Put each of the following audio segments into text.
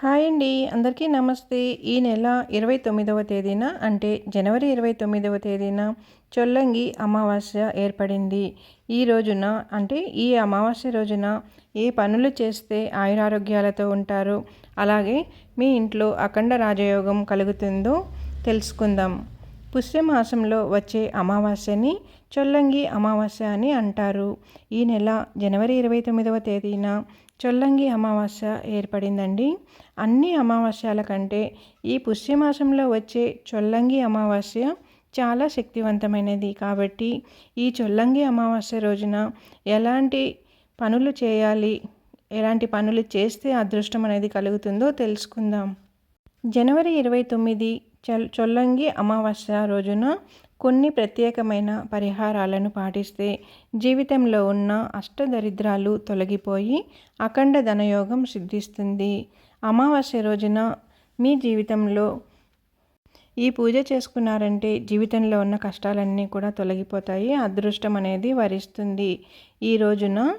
Hi అండి. అందరికీ నమస్తే. ఈ నెల ఇరవై తొమ్మిదవ తేదీన అంటే జనవరి ఇరవై తొమ్మిదవ తేదీన చొల్లంగి అమావాస్య ఏర్పడింది. ఈ రోజున అంటే ఈ అమావాస్య రోజున ఏ పనులు చేస్తే ఆయురారోగ్యాలతో ఉంటారు? అలాగే మీ ఇంట్లో అఖండ రాజయోగం కలుగుతుందో తెలుసుకుందాం. పుష్యమాసంలో వచ్చే అమావాస్యని చొల్లంగి అమావాస్య అని అంటారు. ఈ నెల జనవరి ఇరవై తొమ్మిదవ తేదీన చొల్లంగి అమావాస్య ఏర్పడిందండి. అన్ని అమావాస్యాల కంటే ఈ పుష్యమాసంలో వచ్చే చొల్లంగి అమావాస్య చాలా శక్తివంతమైనది. కాబట్టి ఈ చొల్లంగి అమావాస్య రోజున ఎలాంటి పనులు చేయాలి ఎలాంటి పనులు చేస్తే అదృష్టం అనేది కలుగుతుందో తెలుసుకుందాం. జనవరి ఇరవై తొమ్మిది చొల్లంగి అమావాస్య రోజున కొన్ని ప్రత్యేకమైన పరిహారాలను పాటిస్తే జీవితంలో ఉన్న అష్టదరిద్రాలు తొలగిపోయి అఖండ ధనయోగం సిద్ధిస్తుంది. అమావాస్య రోజున మీ జీవితంలో ఈ పూజ చేసుకున్నారంటే జీవితంలో ఉన్న కష్టాలన్నీ కూడా తొలగిపోతాయి అదృష్టం అనేది వరిస్తుంది. ఈ రోజున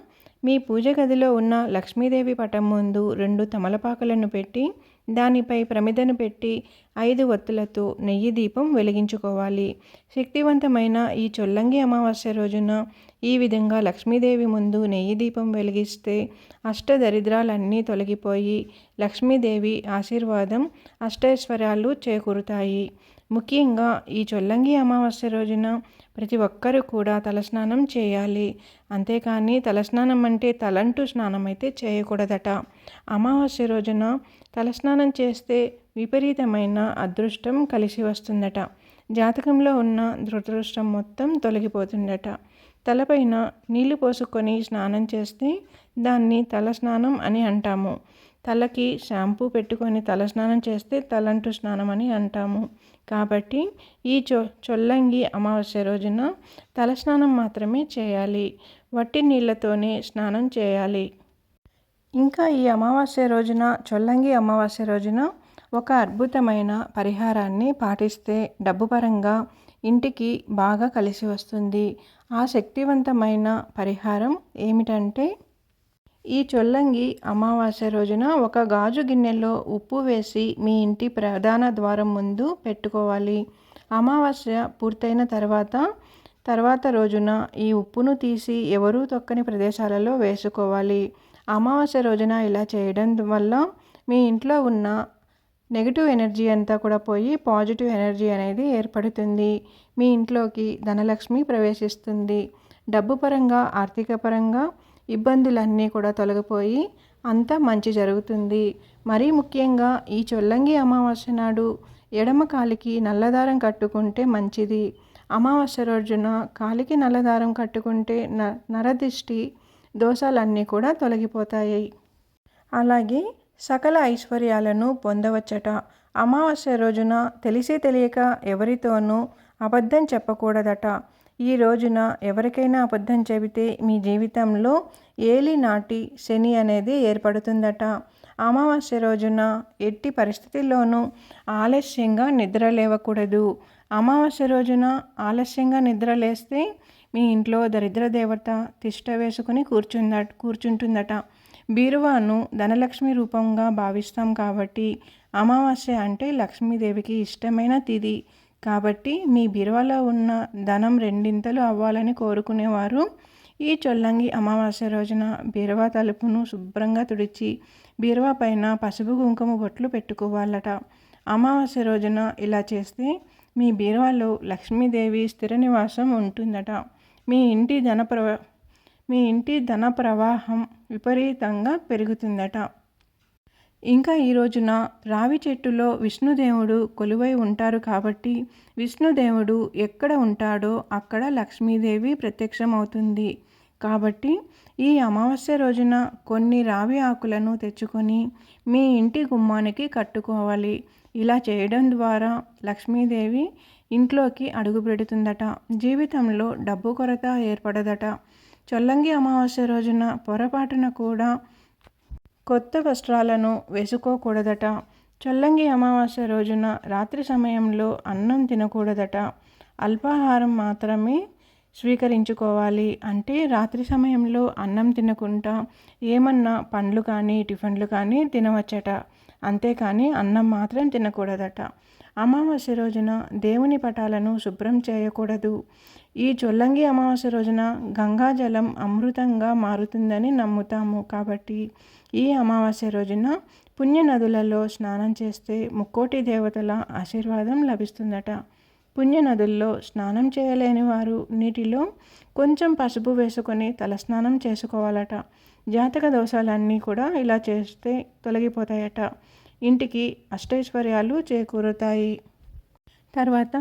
మీ పూజ గదిలో ఉన్న లక్ష్మీదేవి పటం ముందు రెండు తమలపాకులను పెట్టి దానిపై ప్రమిదను పెట్టి ఐదు ఒత్తులతో నెయ్యి దీపం వెలిగించుకోవాలి. శక్తివంతమైన ఈ చొల్లంగి అమావాస్య రోజున ఈ విధంగా లక్ష్మీదేవి ముందు నెయ్యి దీపం వెలిగిస్తే అష్టదరిద్రాలన్నీ తొలగిపోయి లక్ష్మీదేవి ఆశీర్వాదం అష్టైశ్వర్యాలు చేకూరుతాయి. ముఖ్యంగా ఈ చొల్లంగి అమావాస్య రోజున ప్రతి ఒక్కరూ కూడా తలస్నానం చేయాలి. అంతేకాని తలస్నానం అంటే తలంటూ స్నానం అయితే చేయకూడదట. అమావాస్య రోజున తలస్నానం చేస్తే విపరీతమైన అదృష్టం కలిసి వస్తుందట. జాతకంలో ఉన్న దురదృష్టం మొత్తం తొలగిపోతుందట. తలపైన నీళ్ళు పోసుకొని స్నానం చేస్తే దాన్ని తల స్నానం అని అంటాము. తలకి షాంపూ పెట్టుకొని తల స్నానం చేస్తే తలంటు స్నానం అని అంటాము. కాబట్టి ఈ చొ చొల్లంగి అమావాస్య రోజున తలస్నానం మాత్రమే చేయాలి. వట్టి నీళ్ళతోనే స్నానం చేయాలి. ఇంకా ఈ అమావాస్య రోజున చొల్లంగి అమావాస్య రోజున ఒక అద్భుతమైన పరిహారాన్ని పాటిస్తే డబ్బు పరంగా ఇంటికి బాగా కలిసి వస్తుంది. ఆ శక్తివంతమైన పరిహారం ఏమిటంటే ఈ చొల్లంగి అమావాస్య రోజున ఒక గాజు గిన్నెలో ఉప్పు వేసి మీ ఇంటి ప్రధాన ద్వారం ముందు పెట్టుకోవాలి. అమావాస్య పూర్తయిన తర్వాత తర్వాత రోజున ఈ ఉప్పును తీసి ఎవరూ తొక్కని ప్రదేశాలలో వేసుకోవాలి. అమావాస్య రోజున ఇలా చేయడం వల్ల మీ ఇంట్లో ఉన్న నెగిటివ్ ఎనర్జీ అంతా కూడా పోయి పాజిటివ్ ఎనర్జీ అనేది ఏర్పడుతుంది. మీ ఇంట్లోకి ధనలక్ష్మి ప్రవేశిస్తుంది. డబ్బు పరంగా ఆర్థిక పరంగా ఇబ్బందులన్నీ కూడా తొలగిపోయి అంతా మంచి జరుగుతుంది. మరీ ముఖ్యంగా ఈ చొల్లంగి అమావాస్య నాడు ఎడమ కాలికి నల్లదారం కట్టుకుంటే మంచిది. అమావాస్య రోజున కాలికి నల్లదారం కట్టుకుంటే న నరదిష్టి దోషాలన్నీ కూడా తొలగిపోతాయి. అలాగే సకల ఐశ్వర్యాలను పొందవచ్చట. అమావాస్య రోజున తెలిసి తెలియక ఎవరితోనూ అబద్ధం చెప్పకూడదట. ఈ రోజున ఎవరికైనా అబద్ధం చెబితే మీ జీవితంలో ఏలి నాటి శని అనేది ఏర్పడుతుందట. అమావాస్య రోజున ఎట్టి పరిస్థితుల్లోనూ ఆలస్యంగా నిద్ర లేవకూడదు. అమావాస్య రోజున ఆలస్యంగా నిద్ర లేస్తే మీ ఇంట్లో దరిద్ర దేవత తిష్ట వేసుకుని కూర్చుంద కూర్చుంటుందట. బీరువాను ధనలక్ష్మి రూపంగా భావిస్తాం కాబట్టి అమావాస్య అంటే లక్ష్మీదేవికి ఇష్టమైన తిది కాబట్టి మీ బీరువాలో ఉన్న ధనం రెండింతలు అవ్వాలని కోరుకునేవారు. ఈ చొల్లంగి అమావాస్య రోజున బీరువా తలుపును శుభ్రంగా తుడిచి బీరువా పైన పసుపు కుంకుమ బొట్లు పెట్టుకోవాలట. అమావాస్య రోజున ఇలా చేస్తే మీ బీరువాలో లక్ష్మీదేవి స్థిర నివాసం ఉంటుందట. మీ ఇంటి ధన ప్ర మీ ఇంటి ధన ప్రవాహం విపరీతంగా పెరుగుతుందట. ఇంకా ఈ రోజున రావి చెట్టులో విష్ణుదేవుడు కొలువై ఉంటారు కాబట్టి విష్ణుదేవుడు ఎక్కడ ఉంటాడో అక్కడ లక్ష్మీదేవి ప్రత్యక్షమవుతుంది. కాబట్టి ఈ అమావాస్య రోజున కొన్ని రావి ఆకులను తెచ్చుకొని మీ ఇంటి గుమ్మానికి కట్టుకోవాలి. ఇలా చేయడం ద్వారా లక్ష్మీదేవి ఇంట్లోకి అడుగు పెడుతుందట జీవితంలో డబ్బు కొరత ఏర్పడదట. చొల్లంగి అమావాస్య రోజున పొరపాటున కూడా కొత్త వస్త్రాలను వేసుకోకూడదట. చొల్లంగి అమావాస్య రోజున రాత్రి సమయంలో అన్నం తినకూడదట. అల్పాహారం మాత్రమే స్వీకరించుకోవాలి అంటే రాత్రి సమయంలో అన్నం తినకుండా ఏమన్నా పండ్లు కానీ టిఫిన్లు కానీ తినవచ్చట. అంతేకాని అన్నం మాత్రం తినకూడదట. అమావాస్య రోజున దేవుని పటాలను శుభ్రం చేయకూడదు. ఈ చొల్లంగి అమావాస్య రోజున గంగాజలం అమృతంగా మారుతుందని నమ్ముతాము. కాబట్టి ఈ అమావాస్య రోజున పుణ్య నదులలో స్నానం చేస్తే ముక్కోటి దేవతల ఆశీర్వాదం లభిస్తుందట. పుణ్య నదుల్లో స్నానం చేయలేని వారు నీటిలో కొంచెం పసుపు వేసుకొని తలస్నానం చేసుకోవాలట. జాతక దోషాలన్నీ కూడా ఇలా చేస్తే తొలగిపోతాయట. ఇంటికి అష్టైశ్వర్యాలు చేకూరుతాయి. తర్వాత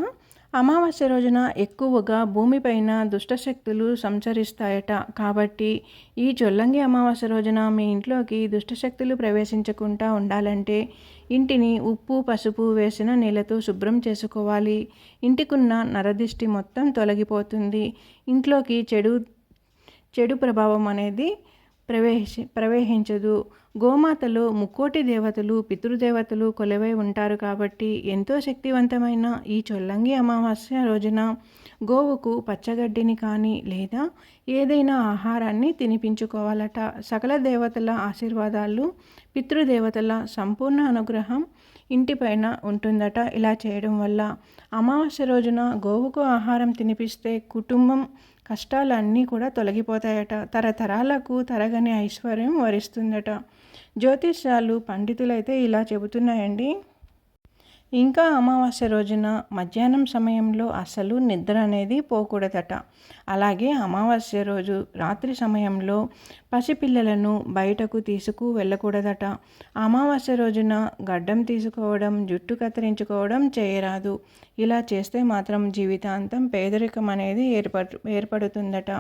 అమావాస్య రోజున ఎక్కువగా భూమిపైన దుష్టశక్తులు సంచరిస్తాయట. కాబట్టి ఈ చొల్లంగి అమావాస్య రోజున మీ ఇంట్లోకి దుష్టశక్తులు ప్రవేశించకుండా ఉండాలంటే ఇంటిని ఉప్పు పసుపు వేసిన నీళ్ళతో శుభ్రం చేసుకోవాలి. ఇంటికున్న నరదిష్టి మొత్తం తొలగిపోతుంది. ఇంట్లోకి చెడు చెడు ప్రభావం అనేది ప్రవేశ ప్రవేశించదు. గోమాతలో ముక్కోటి దేవతలు పితృదేవతలు కొలువై ఉంటారు కాబట్టి ఎంతో శక్తివంతమైన ఈ చొల్లంగి అమావాస్య రోజున గోవుకు పచ్చగడ్డిని కానీ లేదా ఏదైనా ఆహారాన్ని తినిపించుకోవాలట. సకల దేవతల ఆశీర్వాదాలు పితృదేవతల సంపూర్ణ అనుగ్రహం ఇంటిపైన ఉంటుందట. ఇలా చేయడం వల్ల అమావాస్య రోజున గోవుకు ఆహారం తినిపిస్తే కుటుంబం కష్టాలన్నీ కూడా తొలగిపోతాయట. తరతరాలకు తరగని ఐశ్వర్యం వరిస్తుందట. జ్యోతిష్యాలు పండితులైతే ఇలా చెబుతున్నాయండి. ఇంకా అమావాస్య రోజున మధ్యాహ్నం సమయంలో అసలు నిద్ర అనేది పోకూడదట. అలాగే అమావాస్య రోజు రాత్రి సమయంలో పసిపిల్లలను బయటకు తీసుకు వెళ్ళకూడదట. అమావాస్య రోజున గడ్డం తీసుకోవడం జుట్టు కత్తిరించుకోవడం చేయరాదు. ఇలా చేస్తే మాత్రం జీవితాంతం పేదరికం అనేది ఏర్పడు ఏర్పడుతుందట.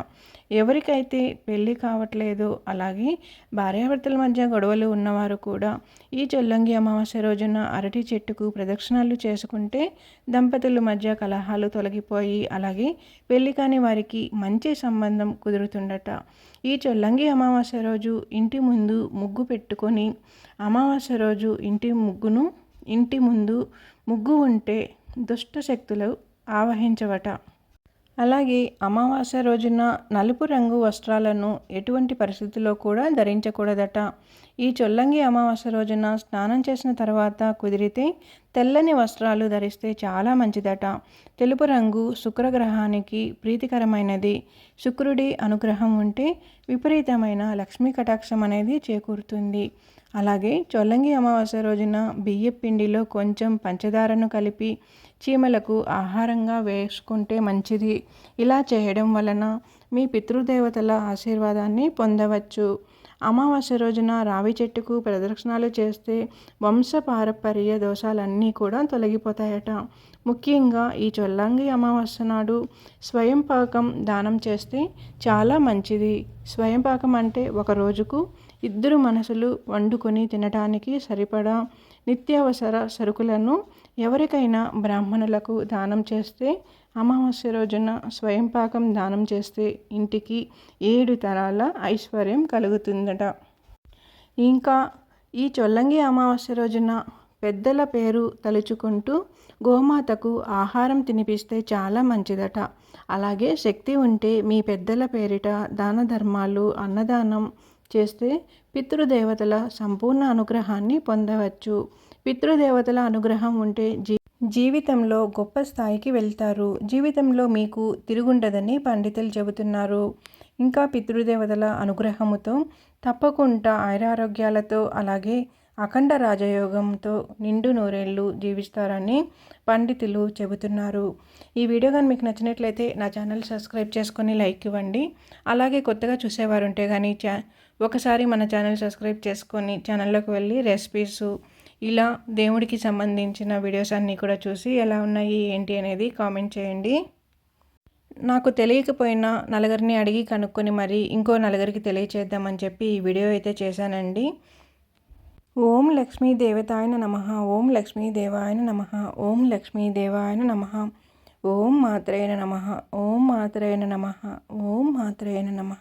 ఎవరికైతే పెళ్ళి కావట్లేదో అలాగే భార్యాభర్తల మధ్య గొడవలు ఉన్నవారు కూడా ఈ చొల్లంగి అమావాస్య రోజున అరటి చెట్టుకు ప్రదక్షిణాలు చేసుకుంటే దంపతుల మధ్య కలహాలు తొలగిపోయి అలాగే పెళ్ళి కాని వారికి మంచి సంబంధం కుదురుతుండట ఈ చొల్లంగి అమావాస్య రోజు ఇంటి ముందు ముగ్గు పెట్టుకొని అమావాస్య రోజు ఇంటి ముగ్గును ఇంటి ముందు ముగ్గు ఉంటే దుష్ట శక్తులు ఆవహించవట. అలాగే అమావాస్య రోజున నలుపు రంగు వస్త్రాలను ఎటువంటి పరిస్థితుల్లో కూడా ధరించకూడదట. ఈ చొల్లంగి అమావాస్య రోజున స్నానం చేసిన తర్వాత కుదిరితే తెల్లని వస్త్రాలు ధరిస్తే చాలా మంచిదట. తెలుపు రంగు శుక్రగ్రహానికి ప్రీతికరమైనది. శుక్రుడి అనుగ్రహం ఉంటే విపరీతమైన లక్ష్మీ కటాక్షం అనేది చేకూరుతుంది. అలాగే చొల్లంగి అమావాస్య రోజున బియ్య పిండిలో కొంచెం పంచదారను కలిపి చీమలకు ఆహారంగా వేసుకుంటే మంచిది. ఇలా చేయడం వలన మీ పితృదేవతల ఆశీర్వాదాన్ని పొందవచ్చు. అమావాస్య రోజున రావి చెట్టుకు ప్రదక్షిణాలు చేస్తే వంశపారపర్య దోషాలన్నీ కూడా తొలగిపోతాయట. ముఖ్యంగా ఈ చొల్లంగి అమావాస్య నాడు స్వయం పాకం దానం చేస్తే చాలా మంచిది. స్వయం పాకం అంటే ఒక రోజుకు ఇద్దరు మనసులు వండుకొని తినడానికి సరిపడా నిత్యావసర సరుకులను ఎవరికైనా బ్రాహ్మణులకు దానం చేస్తే అమావాస్య రోజున స్వయంపాకం దానం చేస్తే ఇంటికి ఏడు తరాల ఐశ్వర్యం కలుగుతుందట. ఇంకా ఈ చొల్లంగి అమావాస్య రోజున పెద్దల పేరు తలుచుకుంటూ గోమాతకు ఆహారం తినిపిస్తే చాలా మంచిదట. అలాగే శక్తి ఉంటే మీ పెద్దల పేరిట దాన ధర్మాలు అన్నదానం చేస్తే పితృదేవతల సంపూర్ణ అనుగ్రహాన్ని పొందవచ్చు. పితృదేవతల అనుగ్రహం ఉంటే జీ జీవితంలో గొప్ప స్థాయికి వెళ్తారు. జీవితంలో మీకు తిరుగుండదని పండితులు చెబుతున్నారు. ఇంకా పితృదేవతల అనుగ్రహముతో తప్పకుండా ఐరారోగ్యాలతో అలాగే అఖండ రాజయోగంతో నిండు నూరేళ్ళు జీవిస్తారని పండితులు చెబుతున్నారు. ఈ వీడియో కానీ మీకు నచ్చినట్లయితే నా ఛానల్ సబ్స్క్రైబ్ చేసుకొని లైక్ ఇవ్వండి. అలాగే కొత్తగా చూసేవారు ఉంటే కానీ చా ఒకసారి మన ఛానల్ సబ్స్క్రైబ్ చేసుకొని ఛానల్లోకి వెళ్ళి రెసిపీస్ ఇలా దేవుడికి సంబంధించిన వీడియోస్ అన్నీ కూడా చూసి ఎలా ఉన్నాయి ఏంటి అనేది కామెంట్ చేయండి. నాకు తెలియకపోయినా నలుగురిని అడిగి కనుక్కొని మరి ఇంకో నలుగురికి తెలియచేద్దామని చెప్పి ఈ వీడియో అయితే చేశానండి. ఓం లక్ష్మీ దేవతాయన నమ ఓం లక్ష్మీ దేవాయన నమ ఓం లక్ష్మీ దేవాయన నమ ఓం మాత్రేయన నమ ఓం మాత్రేయన నమ ఓం మాత్రేయన నమ.